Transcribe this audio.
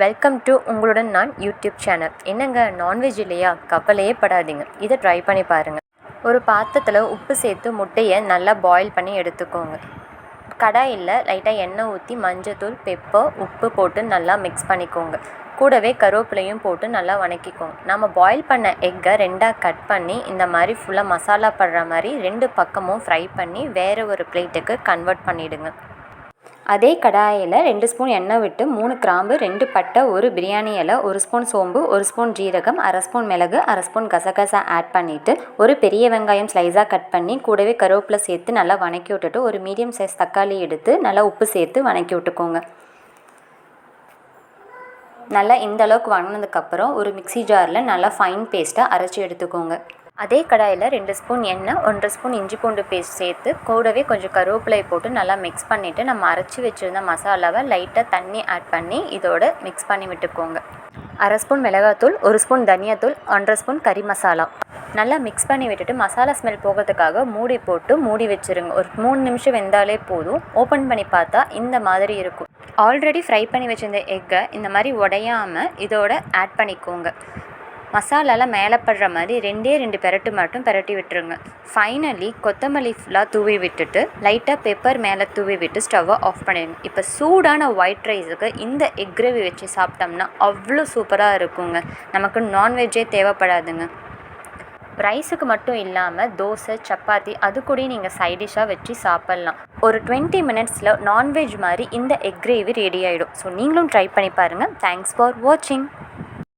Welcome to உங்களுடன் நான் YouTube channel என்னங்க நான்வெஜ் இல்லையா? கவலையே படாதீங்க. இதை ட்ரை பண்ணி பாருங்கள் ஒரு பாத்திரத்தில் உப்பு சேர்த்து முட்டையை நல்லா பாயில் பண்ணி எடுத்துக்கோங்க. கடாயில் லைட்டாக எண்ணெய் ஊற்றி மஞ்சத்தூள் பெப்பர் உப்பு போட்டு நல்லா மிக்ஸ் பண்ணிக்கோங்க. கூடவே கருவேப்பிலையும் போட்டு நல்லா வணக்கிக்கோங்க. நம்ம பாயில் பண்ண எக்கை ரெண்டாக கட் பண்ணி இந்த மாதிரி ஃபுல்லாக மசாலா படுற மாதிரி ரெண்டு பக்கமும் ஃப்ரை பண்ணி வேறு ஒரு பிளேட்டுக்கு கன்வெர்ட் பண்ணிவிடுங்க அதே கடாயில் ரெண்டு ஸ்பூன் எண்ணெய் விட்டு மூணு கிராம்பு ரெண்டு பட்டை ஒரு பிரியாணி இலை ஒரு ஸ்பூன் சோம்பு ஒரு ஸ்பூன் ஜீரகம் அரை ஸ்பூன் மிளகு அரை ஸ்பூன் கசகசா ஆட் பண்ணிவிட்டு ஒரு பெரிய வெங்காயம் ஸ்லைஸாக கட் பண்ணி கூடவே கருவேப்பிலை சேர்த்து நல்லா வணக்கி விட்டுட்டு ஒரு மீடியம் சைஸ் தக்காளி எடுத்து நல்லா உப்பு சேர்த்து வணக்கி விட்டுக்கோங்க. நல்லா இந்த அளவுக்கு வணங்கினதுக்கப்புறம் ஒரு மிக்ஸி ஜாரில் நல்லா ஃபைன் பேஸ்ட்டாக அரைச்சி எடுத்துக்கோங்க. அதே கடாயில் ரெண்டு ஸ்பூன் எண்ணெய் ஒன்றரை ஸ்பூன் இஞ்சி பூண்டு பேஸ்ட் சேர்த்து கூடவே கொஞ்சம் கருவேப்பிலை போட்டு நல்லா மிக்ஸ் பண்ணிவிட்டு நம்ம அரைச்சி வச்சுருந்த மசாலாவை லைட்டாக தண்ணி ஆட் பண்ணி இதோட மிக்ஸ் பண்ணி விட்டுக்கோங்க. அரை ஸ்பூன் மிளகாத்தூள் ஒரு ஸ்பூன் தனியாத்தூள் ஒன்றரை ஸ்பூன் கறி மசாலா. நல்லா மிக்ஸ் பண்ணி விட்டுட்டு மசாலா ஸ்மெல் போகிறதுக்காக மூடி போட்டு மூடி வச்சுருங்க. ஒரு மூணு நிமிஷம் வெந்தாலே போதும். ஓப்பன் பண்ணி பார்த்தா இந்த மாதிரி இருக்கும். ஆல்ரெடி ஃப்ரை பண்ணி வச்சுருந்த எக்கை இந்த மாதிரி உடையாமல் இதோட ஆட் பண்ணிக்கோங்க. மசாலாலாம் மேலே படுற மாதிரி ரெண்டே ரெண்டு பெரட்டு மட்டும் பெரட்டி விட்டுருங்க. ஃபைனலி கொத்தமல்லி ஃபுல்லாக தூவி விட்டுட்டு லைட்டாக பெப்பர் மேலே தூவி விட்டு ஸ்டவ்வை ஆஃப் பண்ணிடுங்க. இப்போ சூடான ஒயிட் ரைஸுக்கு இந்த எக் கிரேவி வச்சு சாப்பிட்டோம்னா அவ்வளோ சூப்பராக இருக்குங்க. நமக்கு நான்வெஜ்ஜே தேவைப்படாதுங்க. ரைஸுக்கு மட்டும் இல்லாமல் தோசை சப்பாத்தி அது கூட நீங்கள் சைடிஷாக வச்சு சாப்பிட்லாம். ஒரு டுவெண்ட்டி மினிட்ஸில் நான்வெஜ் மாதிரி இந்த எக் கிரேவி ரெடி ஆகிடும் ஸோ நீங்களும் ட்ரை பண்ணி பாருங்கள் தேங்க்ஸ் ஃபார் வாட்சிங்